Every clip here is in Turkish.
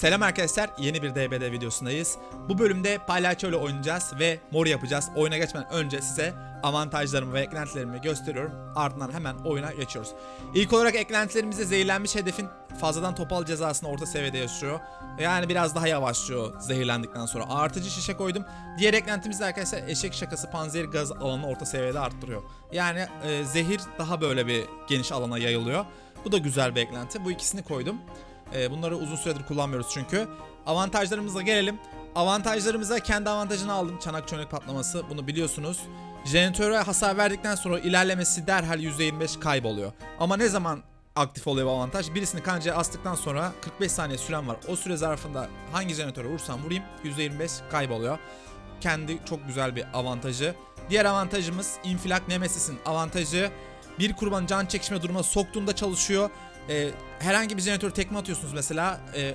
Selam arkadaşlar, yeni bir DBD videosundayız. Bu bölümde palyaço ile oynayacağız ve mor yapacağız. Oyuna geçmeden önce size avantajlarımı ve eklentilerimi gösteriyorum. Ardından hemen oyuna geçiyoruz. İlk olarak eklentilerimizde zehirlenmiş hedefin fazladan topal cezasını orta seviyede yaşıyor. Yani biraz daha yavaşlıyor zehirlendikten sonra. Artıcı şişe koydum. Diğer eklentimiz de arkadaşlar eşek şakası panzehir gaz alanını orta seviyede arttırıyor. Yani e, zehir daha böyle bir geniş alana yayılıyor. Bu da güzel bir eklenti. Bu ikisini koydum. Ee, bunları uzun süredir kullanmıyoruz çünkü. Avantajlarımıza gelelim. Avantajlarımıza kendi avantajını aldım. Çanak çönek patlaması bunu biliyorsunuz. Jeneratöre hasar verdikten sonra ilerlemesi derhal %25 kayboluyor. Ama ne zaman aktif oluyor bu avantaj? Birisini kancaya astıktan sonra 45 saniye süren var. O süre zarfında hangi jeneratöre vursam vurayım %25 kayboluyor. Kendi çok güzel bir avantajı. Diğer avantajımız infilak nemesis'in avantajı. Bir kurban can çekişme durumuna soktuğunda çalışıyor. Ee, herhangi bir jeneratörü tekme atıyorsunuz mesela. E,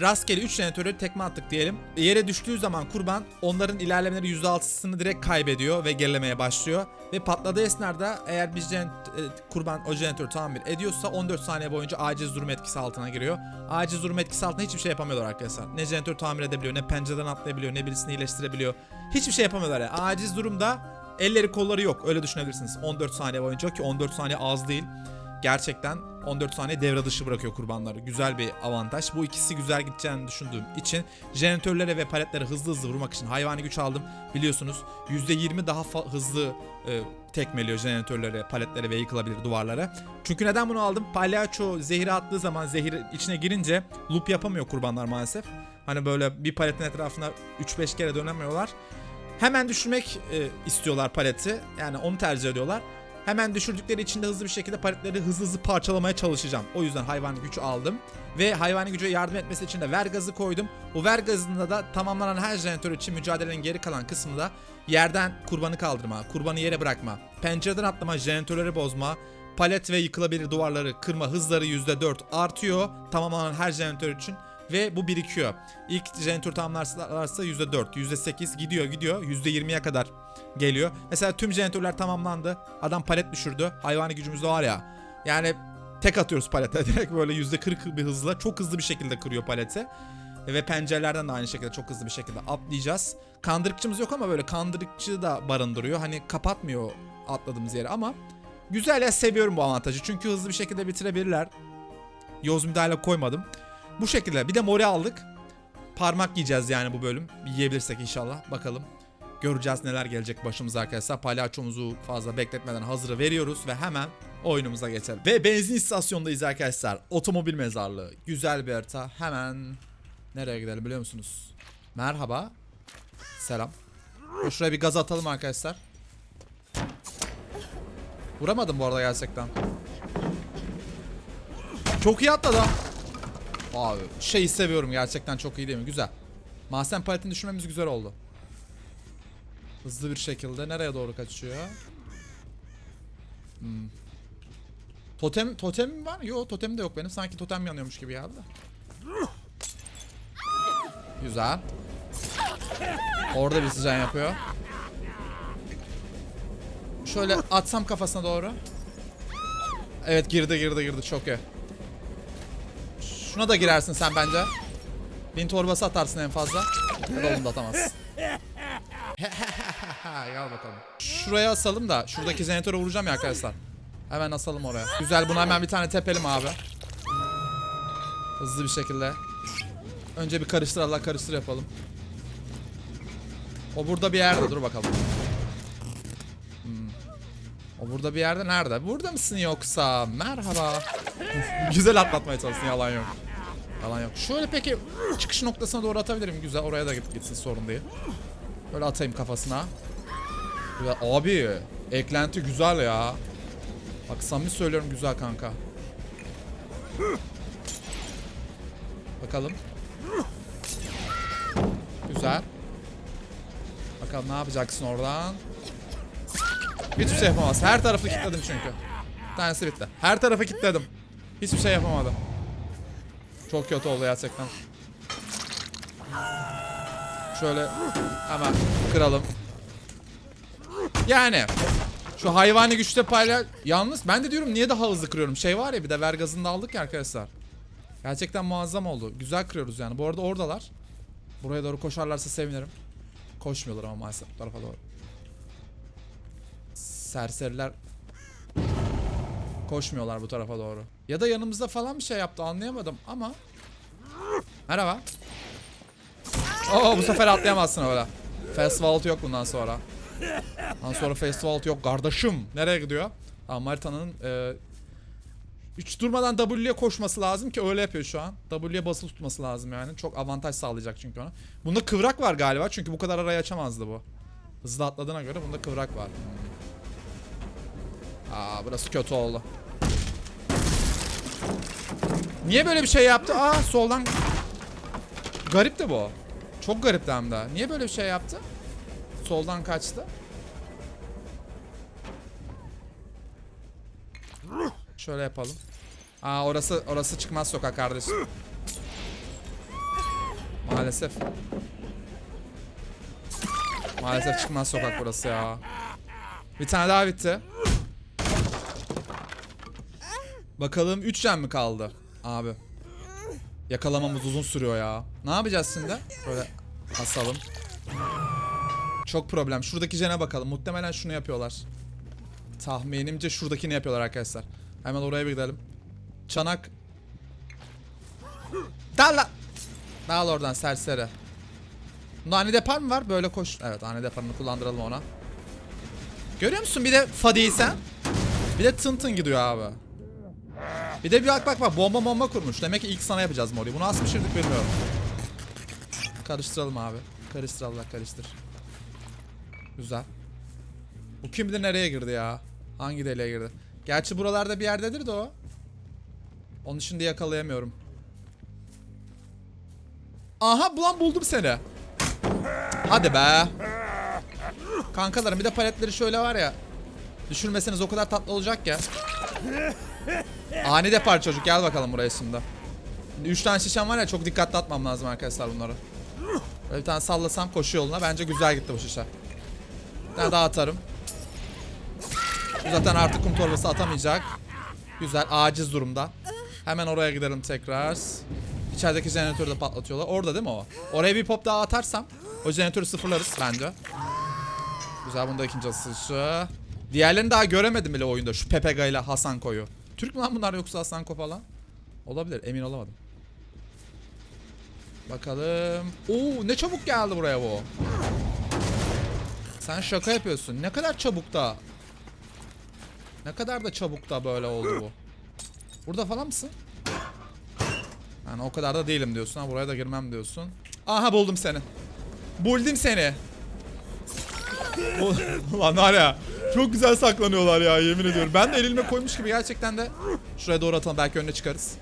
rastgele 3 jeneratörü tekme attık diyelim. Yere düştüğü zaman kurban onların ilerlemeleri %6'sını direkt kaybediyor ve gerilemeye başlıyor. Ve patladığı esnada eğer bir e, kurban o jeneratörü tamir ediyorsa 14 saniye boyunca aciz durum etkisi altına giriyor. Aciz durum etkisi altında hiçbir şey yapamıyorlar arkadaşlar. Ne jeneratörü tamir edebiliyor, ne pencereden atlayabiliyor, ne birisini iyileştirebiliyor. Hiçbir şey yapamıyorlar yani. Aciz durumda elleri kolları yok öyle düşünebilirsiniz. 14 saniye boyunca ki 14 saniye az değil gerçekten 14 saniye devre dışı bırakıyor kurbanları. Güzel bir avantaj. Bu ikisi güzel gideceğini düşündüğüm için jeneratörlere ve paletlere hızlı hızlı vurmak için hayvani güç aldım. Biliyorsunuz %20 daha hızlı e, tekmeliyor jeneratörlere, paletlere ve yıkılabilir duvarlara. Çünkü neden bunu aldım? Palyaço zehri attığı zaman zehir içine girince loop yapamıyor kurbanlar maalesef. Hani böyle bir paletin etrafına 3-5 kere dönemiyorlar. Hemen düşürmek e, istiyorlar paleti. Yani onu tercih ediyorlar. Hemen düşürdükleri için de hızlı bir şekilde paletleri hızlı hızlı parçalamaya çalışacağım. O yüzden hayvani gücü aldım. Ve hayvani güce yardım etmesi için de ver gazı koydum. Bu ver gazında da tamamlanan her jeneratör için mücadelenin geri kalan kısmında yerden kurbanı kaldırma, kurbanı yere bırakma, pencereden atlama, jeneratörleri bozma, palet ve yıkılabilir duvarları kırma hızları %4 artıyor. Tamamlanan her jeneratör için ve bu birikiyor. İlk jeneratör tamamlarsa %4, %8 gidiyor gidiyor %20'ye kadar geliyor. Mesela tüm jeneratörler tamamlandı. Adam palet düşürdü. Hayvani gücümüz de var ya. Yani tek atıyoruz palete direkt böyle %40 bir hızla çok hızlı bir şekilde kırıyor paleti. Ve pencerelerden de aynı şekilde çok hızlı bir şekilde atlayacağız. Kandırıkçımız yok ama böyle kandırıkçı da barındırıyor. Hani kapatmıyor atladığımız yeri ama güzel ya seviyorum bu avantajı. Çünkü hızlı bir şekilde bitirebilirler. Yoz müdahale koymadım. Bu şekilde bir de mori aldık. Parmak yiyeceğiz yani bu bölüm. Yiyebilirsek inşallah. Bakalım. Göreceğiz neler gelecek başımıza arkadaşlar. Palyaçomuzu fazla bekletmeden hazırı veriyoruz ve hemen oyunumuza geçelim. Ve benzin istasyonundayız arkadaşlar. Otomobil mezarlığı. Güzel bir harita. Hemen nereye gidelim biliyor musunuz? Merhaba. Selam. Şuraya bir gaz atalım arkadaşlar. Vuramadım bu arada gerçekten. Çok iyi atladı. Abi şeyi seviyorum gerçekten çok iyi değil mi? Güzel. Mahzen paletini düşürmemiz güzel oldu. Hızlı bir şekilde nereye doğru kaçıyor? Hmm. Totem totem var? Yok totem de yok benim. Sanki totem yanıyormuş gibi geldi. Güzel. Orada bir sıcan yapıyor. Şöyle atsam kafasına doğru. Evet girdi girdi girdi çok iyi. Şuna da girersin sen bence. Bin torbası atarsın en fazla. Ya da onu da atamazsın. Gel bakalım. Şuraya asalım da şuradaki jeneratöre vuracağım ya arkadaşlar. Hemen asalım oraya. Güzel buna hemen bir tane tepelim abi. Hızlı bir şekilde. Önce bir karıştır Allah karıştır yapalım. O burada bir yerde dur bakalım. Hmm. O burada bir yerde nerede? Burada mısın yoksa? Merhaba. Güzel atlatmaya çalışsın yalan yok. Yalan yok. Şöyle peki çıkış noktasına doğru atabilirim. Güzel oraya da git gitsin sorun değil. Böyle atayım kafasına. Güzel. Abi eklenti güzel ya. Bak samimi söylüyorum güzel kanka. Bakalım. Güzel. Bakalım ne yapacaksın oradan. Hiçbir şey yapamaz. Her tarafı kilitledim çünkü. Bir tanesi bitti. Her tarafı kilitledim. Hiçbir şey yapamadım. Çok kötü oldu gerçekten. Şöyle hemen kıralım. Yani şu hayvani güçte payla... Yalnız ben de diyorum niye daha hızlı kırıyorum. Şey var ya bir de ver gazını da aldık ya arkadaşlar. Gerçekten muazzam oldu. Güzel kırıyoruz yani. Bu arada oradalar. Buraya doğru koşarlarsa sevinirim. Koşmuyorlar ama maalesef bu tarafa doğru. Serseriler koşmuyorlar bu tarafa doğru. Ya da yanımızda falan bir şey yaptı anlayamadım ama Merhaba. Oo bu sefer atlayamazsın öyle. Festival yok bundan sonra. Ondan sonra festival yok kardeşim. Nereye gidiyor? Ama haritanın e, hiç durmadan W'ye koşması lazım ki öyle yapıyor şu an. W'ye basılı tutması lazım yani. Çok avantaj sağlayacak çünkü ona. Bunda kıvrak var galiba çünkü bu kadar arayı açamazdı bu. Hızlı atladığına göre bunda kıvrak var. Aa burası kötü oldu. Niye böyle bir şey yaptı? Aa soldan Garip de bu. Çok garip de hem de. Niye böyle bir şey yaptı? Soldan kaçtı. Şöyle yapalım. Aa orası orası çıkmaz sokak kardeşim. Maalesef. Maalesef çıkmaz sokak burası ya. Bir tane daha bitti. Bakalım 3 can mi kaldı? Abi. Yakalamamız uzun sürüyor ya. Ne yapacağız şimdi? Böyle asalım. Çok problem. Şuradaki jene bakalım. Muhtemelen şunu yapıyorlar. Tahminimce şuradakini yapıyorlar arkadaşlar. Hemen oraya bir gidelim. Çanak. Dal la. Dal oradan serseri. Bunda ani depar mı var? Böyle koş. Evet ani deparını kullandıralım ona. Görüyor musun bir de Fadi'yi sen? Bir de tın tın gidiyor abi. Bir de bir bak bak bak bomba bomba kurmuş. Demek ki ilk sana yapacağız Mori. Bunu nasıl pişirdik bilmiyorum. Karıştıralım abi. Karıştır Allah karıştır. Güzel. Bu kim bilir nereye girdi ya? Hangi deliğe girdi? Gerçi buralarda bir yerdedir de o. Onu şimdi yakalayamıyorum. Aha bulan buldum seni. Hadi be. Kankalarım bir de paletleri şöyle var ya. Düşürmeseniz o kadar tatlı olacak ya. Ani depar çocuk gel bakalım buraya şimdi. Şimdi 3 tane şişem var ya çok dikkatli atmam lazım arkadaşlar bunları. Böyle bir tane sallasam koşu yoluna bence güzel gitti bu şişe. Bir tane daha atarım. Zaten artık kum torbası atamayacak. Güzel aciz durumda. Hemen oraya gidelim tekrar. İçerideki jeneratörü de patlatıyorlar. Orada değil mi o? Oraya bir pop daha atarsam o jeneratörü sıfırlarız bence. Güzel bunda ikinci asılışı. Diğerlerini daha göremedim bile oyunda. Şu Pepega ile Hasan Koyu. Türk mü lan bunlar yoksa Hasan Ko falan? Olabilir emin olamadım. Bakalım. Oo ne çabuk geldi buraya bu. Sen şaka yapıyorsun. Ne kadar çabuk da. Ne kadar da çabuk da böyle oldu bu. Burada falan mısın? Yani o kadar da değilim diyorsun ha. Buraya da girmem diyorsun. Aha buldum seni. Buldum seni. Ulan ya. Çok güzel saklanıyorlar ya yemin ediyorum. Ben de elime koymuş gibi gerçekten de. Şuraya doğru atalım belki önüne çıkarız.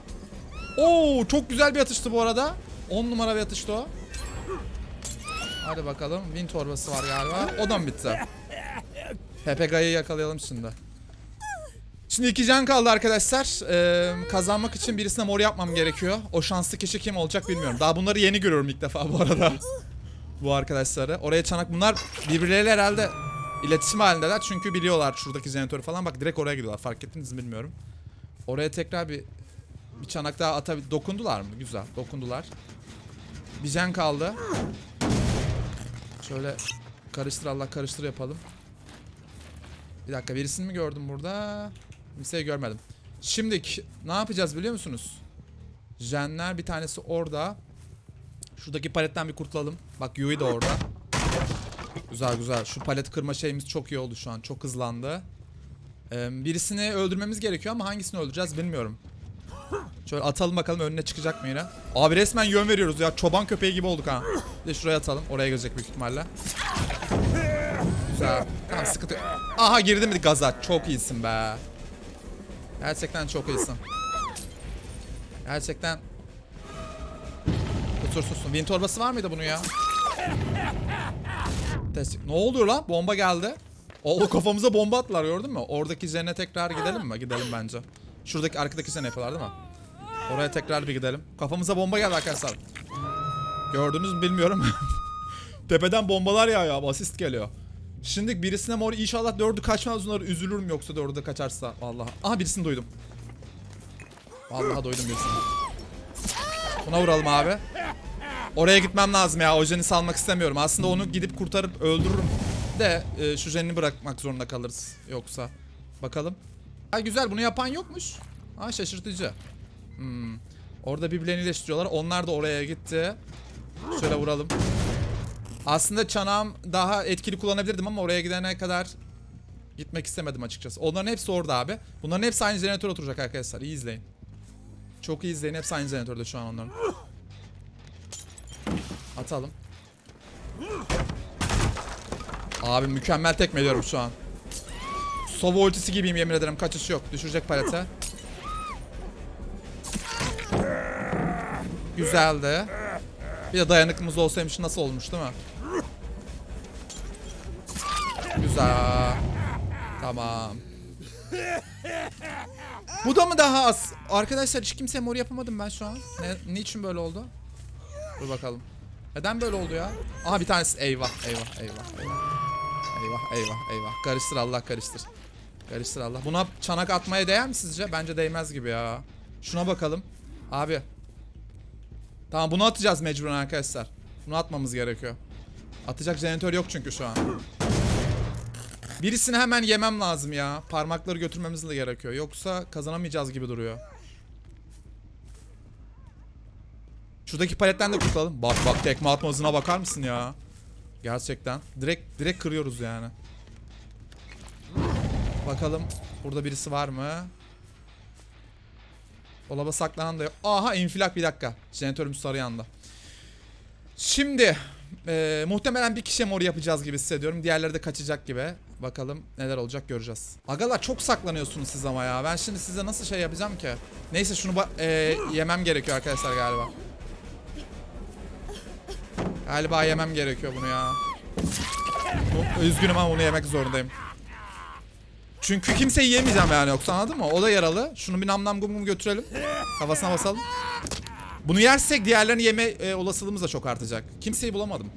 Oo çok güzel bir atıştı bu arada. 10 numara bir atıştı o. Hadi bakalım. Win torbası var galiba. O da mı bitti? PPG'yi yakalayalım şimdi. Şimdi iki can kaldı arkadaşlar. Ee, kazanmak için birisine mor yapmam gerekiyor. O şanslı kişi kim olacak bilmiyorum. Daha bunları yeni görüyorum ilk defa bu arada. bu arkadaşları. Oraya çanak bunlar birbirleriyle herhalde iletişim halindeler. Çünkü biliyorlar şuradaki jeneratörü falan. Bak direkt oraya gidiyorlar. Fark ettiniz mi bilmiyorum. Oraya tekrar bir bir çanak daha atabil... Dokundular mı? Güzel. Dokundular. Bir can kaldı. Şöyle karıştır Allah karıştır yapalım. Bir dakika birisini mi gördüm burada? Kimseyi görmedim. Şimdi ne yapacağız biliyor musunuz? Jenler bir tanesi orada. Şuradaki paletten bir kurtulalım. Bak Yui de orada. Güzel güzel. Şu palet kırma şeyimiz çok iyi oldu şu an. Çok hızlandı. Ee, birisini öldürmemiz gerekiyor ama hangisini öldüreceğiz bilmiyorum. Şöyle atalım bakalım önüne çıkacak mı yine. Abi resmen yön veriyoruz ya. Çoban köpeği gibi olduk ha. Bir de şuraya atalım. Oraya gelecek büyük ihtimalle. Güzel. Tamam sıkıntı. Aha girdi mi gaza? Çok iyisin be. Gerçekten çok iyisin. Gerçekten Kusursuzsun. Win torbası var mıydı bunun ya? Test- Ne oluyor lan? Bomba geldi. O kafamıza bomba attılar gördün mü? Oradaki zene tekrar gidelim mi? Gidelim bence. Şuradaki arkadaki zene yapıyorlar değil mi? Oraya tekrar bir gidelim. Kafamıza bomba geldi arkadaşlar. Gördünüz mü bilmiyorum. Tepeden bombalar ya ya asist geliyor. Şimdi birisine mor inşallah dördü kaçmaz bunları üzülürüm yoksa dördü de kaçarsa vallahi. Aha birisini duydum. Vallahi duydum birisini. Buna vuralım abi. Oraya gitmem lazım ya. O jeni salmak istemiyorum. Aslında onu gidip kurtarıp öldürürüm. De e, şu jenini bırakmak zorunda kalırız. Yoksa. Bakalım. Ha güzel bunu yapan yokmuş. Ha şaşırtıcı. Hmm. Orada birbirlerini iyileştiriyorlar. Onlar da oraya gitti. Şöyle vuralım. Aslında çanağım daha etkili kullanabilirdim ama oraya gidene kadar gitmek istemedim açıkçası. Onların hepsi orada abi. Bunların hepsi aynı jeneratör oturacak arkadaşlar. İyi izleyin. Çok iyi izleyin. Hepsi aynı jeneratörde şu an onların. Atalım. Abi mükemmel tekme ediyorum şu an. Sova ultisi gibiyim yemin ederim. Kaçış yok. Düşürecek palete. Güzeldi. Bir de dayanıklımız olsaymış nasıl olmuş değil mi? Güzel. Tamam. Bu da mı daha az? Arkadaşlar hiç kimseye mor yapamadım ben şu an. Ne, niçin böyle oldu? Dur bakalım. Neden böyle oldu ya? Aha bir tanesi eyvah eyvah eyvah eyvah. Eyvah eyvah eyvah. Karıştır Allah karıştır. Karıştır Allah. Buna çanak atmaya değer mi sizce? Bence değmez gibi ya. Şuna bakalım. Abi. Tamam bunu atacağız mecburen arkadaşlar. Bunu atmamız gerekiyor. Atacak jeneratör yok çünkü şu an. Birisini hemen yemem lazım ya. Parmakları götürmemiz de gerekiyor. Yoksa kazanamayacağız gibi duruyor. Şuradaki paletten de kurtulalım. Bak bak tekme atma hızına bakar mısın ya? Gerçekten. Direkt direkt kırıyoruz yani. Bakalım burada birisi var mı? Dolaba saklanan da yok. Aha infilak bir dakika. Jeneratörümüz sarı yanda. Şimdi e, muhtemelen bir kişiye mor yapacağız gibi hissediyorum. Diğerleri de kaçacak gibi. Bakalım neler olacak göreceğiz. Agalar çok saklanıyorsunuz siz ama ya. Ben şimdi size nasıl şey yapacağım ki? Neyse şunu e, yemem gerekiyor arkadaşlar galiba. Galiba yemem gerekiyor bunu ya. Üzgünüm ama bunu yemek zorundayım. Çünkü kimseyi yemeyeceğim yani yoksa anladın mı? O da yaralı. Şunu bir nam nam gum gum götürelim. Kafasına basalım. Bunu yersek diğerlerini yeme e, olasılığımız da çok artacak. Kimseyi bulamadım.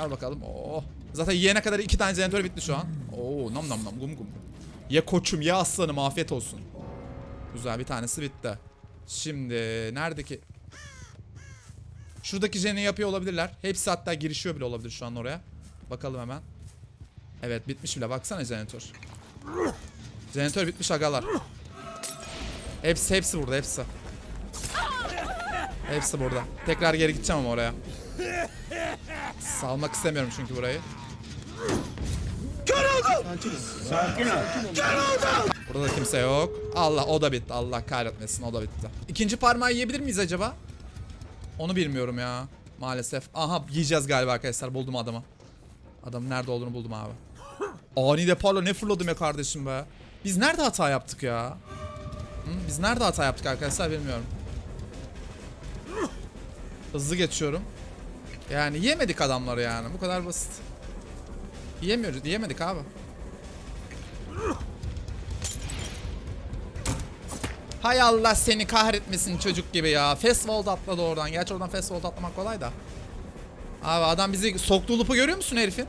Al bakalım. Oh. Zaten yiyene kadar iki tane jeneratör bitti şu an. Oo nam nam nam gum gum. Ye koçum ye aslanım afiyet olsun. Güzel bir tanesi bitti. Şimdi neredeki? Şuradaki jeni yapıyor olabilirler. Hepsi hatta girişiyor bile olabilir şu an oraya. Bakalım hemen. Evet bitmiş bile baksana jeneratör. Jeneratör bitmiş agalar. Hepsi hepsi burada hepsi. Hepsi burada. Tekrar geri gideceğim ama oraya. Salmak istemiyorum çünkü burayı. Burada da kimse yok. Allah o da bitti. Allah kahretmesin o da bitti. İkinci parmağı yiyebilir miyiz acaba? Onu bilmiyorum ya. Maalesef. Aha yiyeceğiz galiba arkadaşlar. Buldum adamı. Adamın nerede olduğunu buldum abi. Ani deparla ne fırladım ya kardeşim be. Biz nerede hata yaptık ya? Hı? Biz nerede hata yaptık arkadaşlar bilmiyorum. Hızlı geçiyorum. Yani yemedik adamları yani. Bu kadar basit. Yiyemiyoruz. Yiyemedik abi. Hay Allah seni kahretmesin çocuk gibi ya. Fastwall'da atladı oradan. Gerçi oradan fastwall'da atlamak kolay da. Abi adam bizi soktuğu lupu görüyor musun herifin?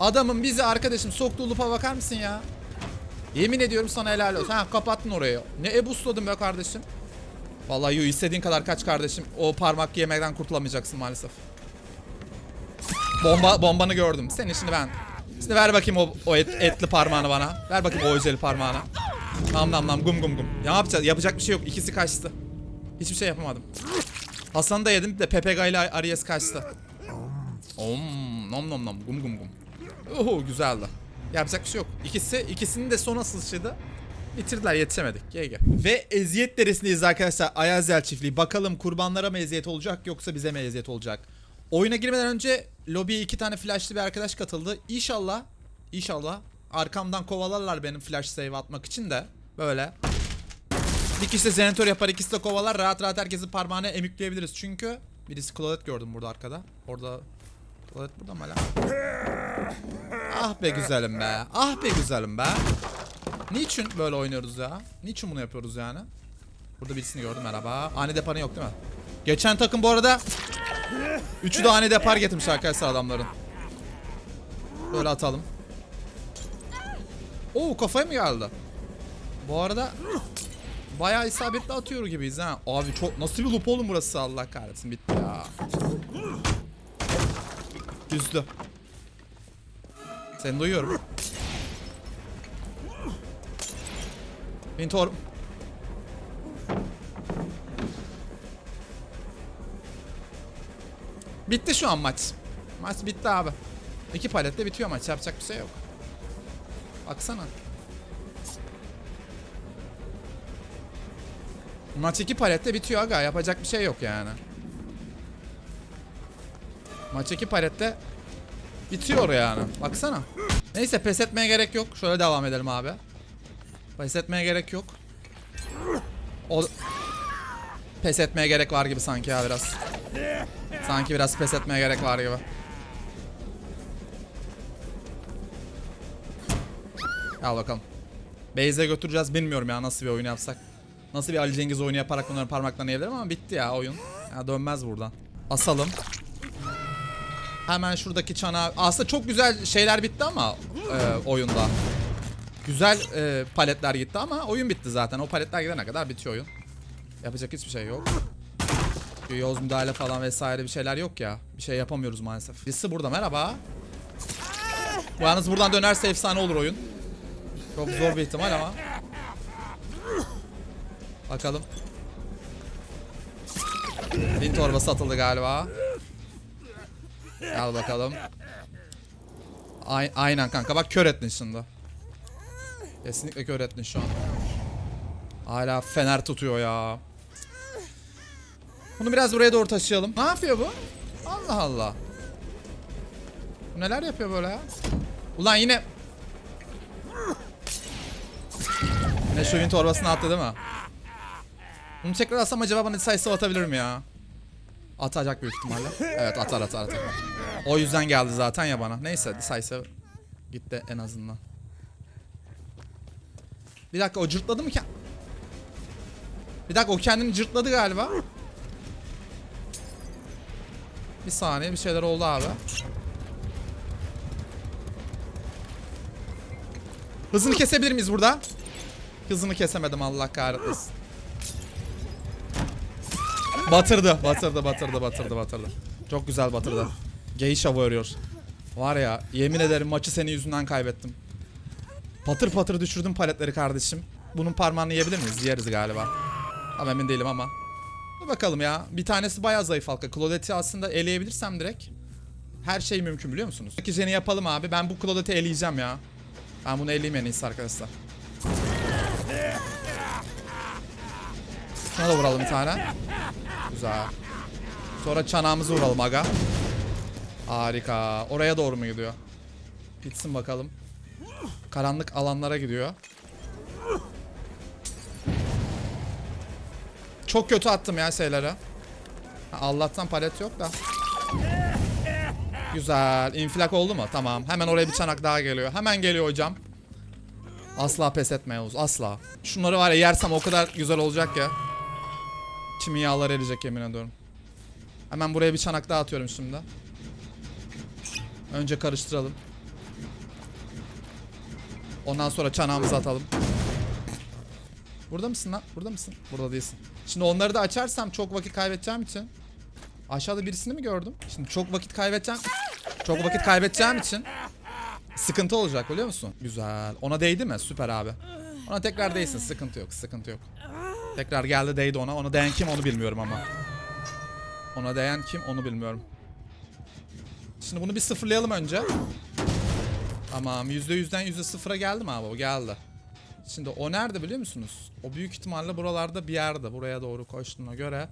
Adamın bizi arkadaşım soktuğu lupa bakar mısın ya? Yemin ediyorum sana helal olsun. Ha kapattın orayı. Ne ebusladın be kardeşim. Vallahi yu istediğin kadar kaç kardeşim. O parmak yemekten kurtulamayacaksın maalesef. Bomba bombanı gördüm. Senin şimdi ben. Şimdi ver bakayım o, o et- etli parmağını bana. Ver bakayım o özel parmağını. Nam nam nam gum gum gum. Ya yapacağız? Yapacak bir şey yok. İkisi kaçtı. Hiçbir şey yapamadım. Hasan'ı da yedim de PPG ile Aries kaçtı. Om nom nom nom gum gum gum. Oho güzeldi. Yapacak bir şey yok. İkisi ikisinin de son asılışıydı. Bitirdiler yetişemedik. GG. Ve eziyet deresindeyiz arkadaşlar. Ayazel çiftliği. Bakalım kurbanlara mı eziyet olacak yoksa bize mi eziyet olacak? Oyuna girmeden önce lobiye iki tane flashlı bir arkadaş katıldı. İnşallah, inşallah arkamdan kovalarlar benim flash save atmak için de böyle. Bir kişi de jeneratör yapar, ikisi de kovalar. Rahat rahat herkesin parmağını emükleyebiliriz. Çünkü birisi klodet gördüm burada arkada. Orada klodet burada mı hala? Ah be güzelim be. Ah be güzelim be. Niçin böyle oynuyoruz ya? Niçin bunu yapıyoruz yani? Burada birisini gördüm merhaba. Ani deparın yok değil mi? Geçen takım bu arada Üçü de ani depar getirmiş arkadaşlar adamların. Böyle atalım. Oo kafaya mı geldi? Bu arada bayağı isabetli atıyor gibiyiz ha. Abi çok nasıl bir loop oğlum burası Allah kahretsin bitti ya. Üzdü. Seni duyuyorum. Vintor. Bitti şu an maç. Maç bitti abi. İki paletle bitiyor maç. Yapacak bir şey yok. Baksana. Maç iki palette bitiyor aga. Yapacak bir şey yok yani. Maç iki palette bitiyor yani. Baksana. Neyse pes etmeye gerek yok. Şöyle devam edelim abi. Pes etmeye gerek yok. O pes etmeye gerek var gibi sanki ya biraz. Sanki biraz pes etmeye gerek var gibi. Al bakalım. Beyze götüreceğiz bilmiyorum ya nasıl bir oyun yapsak. Nasıl bir Ali Cengiz oyunu yaparak bunların parmaklarını yiyebilirim ama bitti ya oyun. Ya dönmez buradan. Asalım. Hemen şuradaki çana... Aslında çok güzel şeyler bitti ama e, oyunda. Güzel e, paletler gitti ama oyun bitti zaten. O paletler gidene kadar bitiyor oyun. Yapacak hiçbir şey yok. Yoz müdahale falan vesaire bir şeyler yok ya. Bir şey yapamıyoruz maalesef. Birisi burada merhaba. Bu yalnız buradan dönerse efsane olur oyun. Çok zor bir ihtimal ama. Bakalım. Bin torbası atıldı galiba. Al bakalım. Ay- aynen kanka bak kör ettin şimdi. Kesinlikle kör ettin şu an. Hala fener tutuyor ya. Bunu biraz buraya doğru taşıyalım. Ne yapıyor bu? Allah Allah. Bu neler yapıyor böyle ya? Ulan yine... Ne şu oyun torbasına attı değil mi? Bunu tekrar alsam acaba bana decisive atabilir mi ya? Atacak büyük ihtimalle. Evet atar atar atar. O yüzden geldi zaten ya bana. Neyse decisive gitti en azından. Bir dakika o cırtladı mı ki? Bir dakika o kendini cırtladı galiba. Bir saniye bir şeyler oldu abi. Hızını kesebilir miyiz burada? Hızını kesemedim Allah kahretmesin. Batırdı, batırdı, batırdı, batırdı, batırdı. Çok güzel batırdı. Geisha varıyor. Var ya, yemin ederim maçı senin yüzünden kaybettim. Patır patır düşürdüm paletleri kardeşim. Bunun parmağını yiyebilir miyiz? Yeriz galiba. Tam emin değilim ama. Dur bakalım ya. Bir tanesi bayağı zayıf halka. Claudette'i aslında eleyebilirsem direkt. Her şey mümkün biliyor musunuz? İki jeni yapalım abi. Ben bu Claudette'i eleyeceğim ya. Ben bunu eleyeyim en iyisi arkadaşlar. Şuna da vuralım bir tane. Güzel. Sonra çanağımızı vuralım aga. Harika. Oraya doğru mu gidiyor? Gitsin bakalım. Karanlık alanlara gidiyor. Çok kötü attım ya şeyleri. Ha, Allah'tan palet yok da. Güzel. İnfilak oldu mu? Tamam. Hemen oraya bir çanak daha geliyor. Hemen geliyor hocam. Asla pes etme Yavuz. Asla. Şunları var ya yersem o kadar güzel olacak ya. İçimin yağlar eriyecek yemin ediyorum. Hemen buraya bir çanak daha atıyorum şimdi. Önce karıştıralım. Ondan sonra çanağımızı atalım. Burada mısın lan? Burada mısın? Burada değilsin. Şimdi onları da açarsam çok vakit kaybedeceğim için. Aşağıda birisini mi gördüm? Şimdi çok vakit kaybedeceğim. Çok vakit kaybedeceğim için sıkıntı olacak biliyor musun? Güzel. Ona değdi mi? Süper abi. Ona tekrar değsin. Sıkıntı yok. Sıkıntı yok. Tekrar geldi değdi ona. Ona değen kim onu bilmiyorum ama. Ona değen kim onu bilmiyorum. Şimdi bunu bir sıfırlayalım önce. Tamam %100'den %0'a geldi mi abi? O geldi. Şimdi o nerede biliyor musunuz? O büyük ihtimalle buralarda bir yerde. Buraya doğru koştuğuna göre.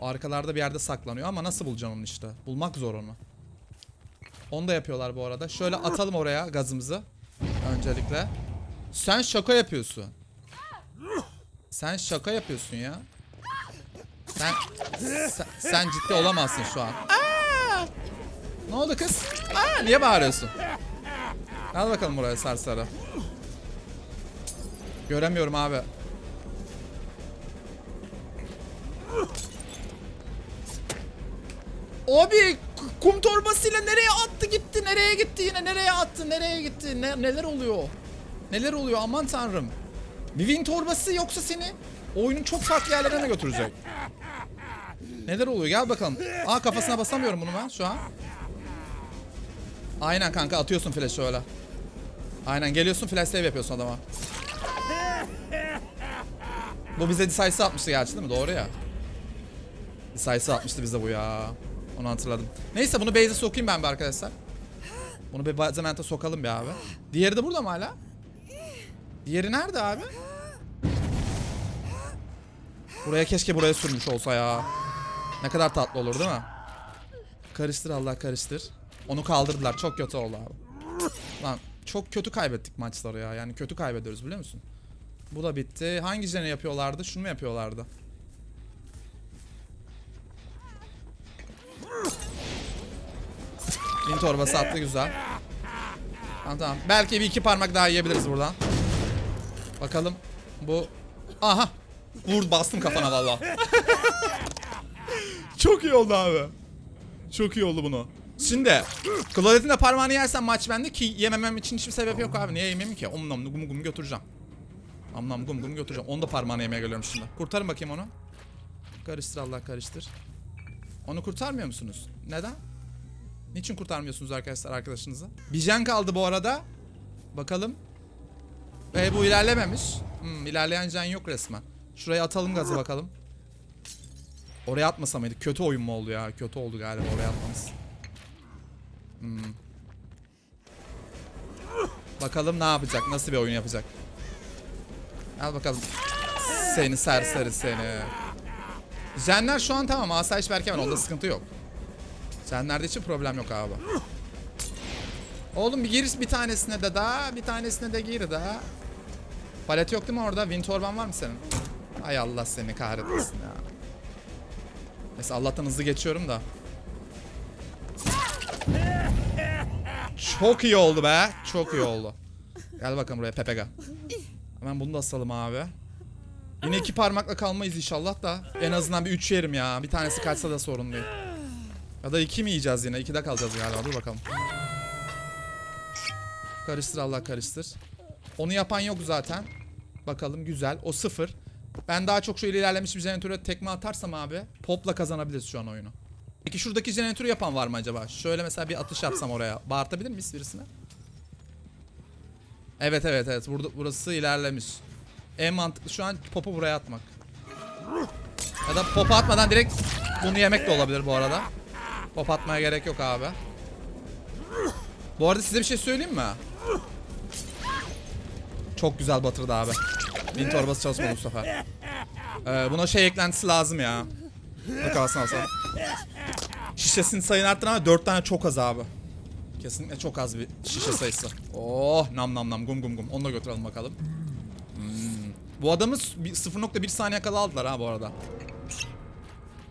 Arkalarda bir yerde saklanıyor ama nasıl bulacağım onu işte? Bulmak zor onu. Onu da yapıyorlar bu arada. Şöyle atalım oraya gazımızı. Öncelikle. Sen şaka yapıyorsun. Sen şaka yapıyorsun ya. Sen, sen, sen ciddi olamazsın şu an. Aa! Ne oldu kız? Aa, niye bağırıyorsun? Al bakalım buraya sarsarı. Göremiyorum abi. Abi kum torbasıyla nereye attı gitti? Nereye gitti yine? Nereye attı? Nereye gitti? Ne, neler oluyor? Neler oluyor? Aman tanrım. Bir win torbası yoksa seni oyunun çok farklı yerlerine mi götürecek? Neler oluyor gel bakalım. Aa kafasına basamıyorum bunu ben şu an. Aynen kanka atıyorsun flash'ı öyle. Aynen geliyorsun flash save yapıyorsun adama. Bu bize decisive atmıştı gerçi değil mi? Doğru ya. Decisive atmıştı bize bu ya. Onu hatırladım. Neyse bunu base'e sokayım ben bir arkadaşlar. Bunu bir bazemente sokalım bir abi. Diğeri de burada mı hala? Diğeri nerede abi? Buraya keşke buraya sürmüş olsa ya. Ne kadar tatlı olur değil mi? Karıştır Allah karıştır. Onu kaldırdılar. Çok kötü oldu abi. Lan çok kötü kaybettik maçları ya. Yani kötü kaybediyoruz biliyor musun? Bu da bitti. Hangi jene yapıyorlardı? Şunu mu yapıyorlardı? Bin torbası attı güzel. Tamam tamam. Belki bir iki parmak daha yiyebiliriz buradan. Bakalım. Bu... Aha. Vur bastım kafana valla. Çok iyi oldu abi. Çok iyi oldu bunu. Şimdi Claudette'in de parmağını yersen maç bende ki yememem için hiçbir sebep yok abi. Niye yemeyeyim ki? Om gum gum götüreceğim. Nom gum gum götüreceğim. Onu da parmağını yemeye geliyorum şimdi. Kurtarın bakayım onu. Karıştır Allah karıştır. Onu kurtarmıyor musunuz? Neden? Niçin kurtarmıyorsunuz arkadaşlar arkadaşınızı? Bir jen kaldı bu arada. Bakalım. Ve bu ilerlememiş. Hmm, ilerleyen jen yok resmen. Şuraya atalım gazı bakalım. Oraya atmasa mıydık? Kötü oyun mu oldu ya? Kötü oldu galiba oraya atmamız. Hmm. Bakalım ne yapacak? Nasıl bir oyun yapacak? Al bakalım. Seni serseri seni. Jenler şu an tamam. Asayiş Berkemen. Onda sıkıntı yok. Jenlerde hiç problem yok abi. Oğlum bir gir bir tanesine de daha. Bir tanesine de gir daha. Palet yok değil mi orada? Wind torban var mı senin? Ay Allah seni kahretmesin ya. Neyse Allah'tan hızlı geçiyorum da. Çok iyi oldu be. Çok iyi oldu. Gel bakalım buraya Pepega. Hemen bunu da asalım abi. Yine iki parmakla kalmayız inşallah da. En azından bir üç yerim ya. Bir tanesi kaçsa da sorun değil. Ya da iki mi yiyeceğiz yine? İkide kalacağız galiba. Dur bakalım. Karıştır Allah karıştır. Onu yapan yok zaten. Bakalım güzel. O sıfır. Ben daha çok şöyle ilerlemiş bir jeneratöre tekme atarsam abi popla kazanabiliriz şu an oyunu. Peki şuradaki jeneratörü yapan var mı acaba? Şöyle mesela bir atış yapsam oraya. Bağırtabilir miyiz birisine? Evet evet evet. Burada, burası ilerlemiş. En mantıklı şu an popu buraya atmak. Ya da pop atmadan direkt bunu yemek de olabilir bu arada. Pop atmaya gerek yok abi. Bu arada size bir şey söyleyeyim mi? Çok güzel batırdı abi. Bin torbası çalışmadı bu sefer. Ee, buna şey eklentisi lazım ya. Bak alsana alsana. Şişesinin sayını arttır ama 4 tane çok az abi. Kesinlikle çok az bir şişe sayısı. Oh nam nam nam gum gum gum. Onu da götürelim bakalım. Hmm. Bu adamı s- bir- 0.1 saniye kala aldılar ha bu arada.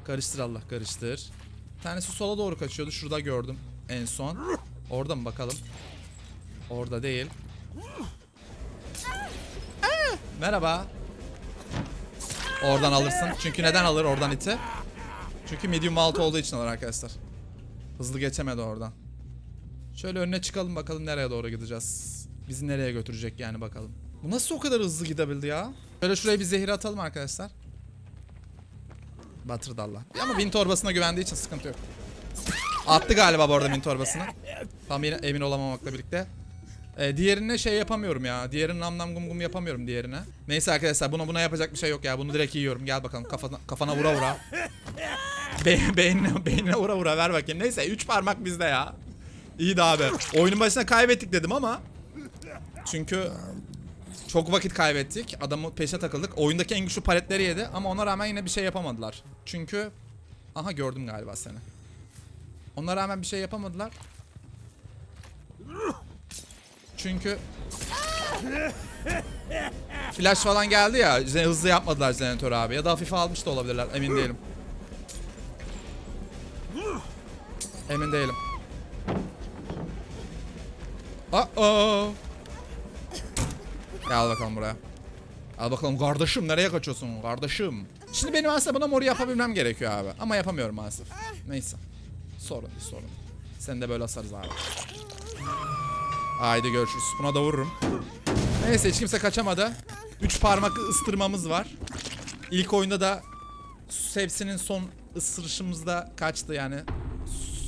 Karıştır Allah karıştır. Tanesi sola doğru kaçıyordu. Şurada gördüm en son. Orada mı bakalım? Orada değil. Merhaba. Oradan alırsın. Çünkü neden alır oradan iti? Çünkü medium alt olduğu için alır arkadaşlar. Hızlı geçemedi oradan. Şöyle önüne çıkalım bakalım nereye doğru gideceğiz. Bizi nereye götürecek yani bakalım. Bu nasıl o kadar hızlı gidebildi ya? Şöyle şuraya bir zehir atalım arkadaşlar. Batırdı Allah. Ama bin torbasına güvendiği için sıkıntı yok. Attı galiba bu arada bin torbasını. Tam emin olamamakla birlikte. Ee, diğerine şey yapamıyorum ya. Diğerinin nam nam gum gum yapamıyorum diğerine. Neyse arkadaşlar buna buna yapacak bir şey yok ya. Bunu direkt yiyorum. Gel bakalım kafana, kafana vura vura. Be beynine, beynine vura vura ver bakayım. Neyse 3 parmak bizde ya. İyi de abi. Oyunun başına kaybettik dedim ama. Çünkü çok vakit kaybettik. Adamı peşe takıldık. Oyundaki en güçlü paletleri yedi ama ona rağmen yine bir şey yapamadılar. Çünkü aha gördüm galiba seni. Ona rağmen bir şey yapamadılar. Çünkü Flash falan geldi ya hızlı yapmadılar jeneratör abi ya da hafife almış da olabilirler emin değilim. Emin değilim. Aa. Gel bakalım buraya. Al bakalım kardeşim nereye kaçıyorsun kardeşim? Şimdi benim aslında buna moru yapabilmem gerekiyor abi. Ama yapamıyorum maalesef. Neyse. Sorun değil sorun. Seni de böyle asarız abi. Haydi görüşürüz. Buna da vururum. Neyse hiç kimse kaçamadı. 3 parmak ıstırmamız var. İlk oyunda da hepsinin son ısırışımızda kaçtı yani.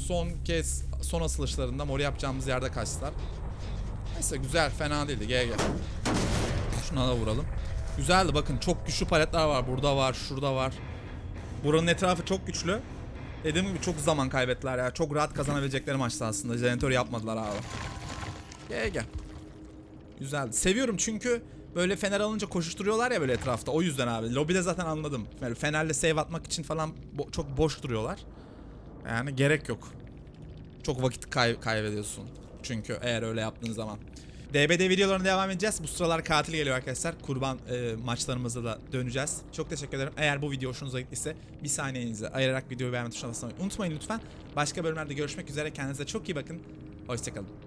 Son kez son asılışlarında mor yapacağımız yerde kaçtılar. Neyse güzel fena değildi GG. Şuna da vuralım. Güzeldi bakın çok güçlü paletler var. Burada var şurada var. Buranın etrafı çok güçlü. Dediğim gibi çok zaman kaybettiler ya. Çok rahat kazanabilecekleri maçtı aslında. Jeneratör yapmadılar abi. GG. Güzeldi. Seviyorum çünkü böyle fener alınca koşuşturuyorlar ya böyle etrafta. O yüzden abi. Lobide zaten anladım. Yani fenerle save atmak için falan bo- çok boş duruyorlar. Yani gerek yok. Çok vakit kay- kaybediyorsun. Çünkü eğer öyle yaptığın zaman. DBD videolarına devam edeceğiz. Bu sıralar katil geliyor arkadaşlar. Kurban e, maçlarımıza da döneceğiz. Çok teşekkür ederim. Eğer bu video hoşunuza gittiyse bir saniyenizi ayırarak videoyu beğenme tuşuna basmayı unutmayın lütfen. Başka bölümlerde görüşmek üzere. Kendinize çok iyi bakın. Hoşçakalın.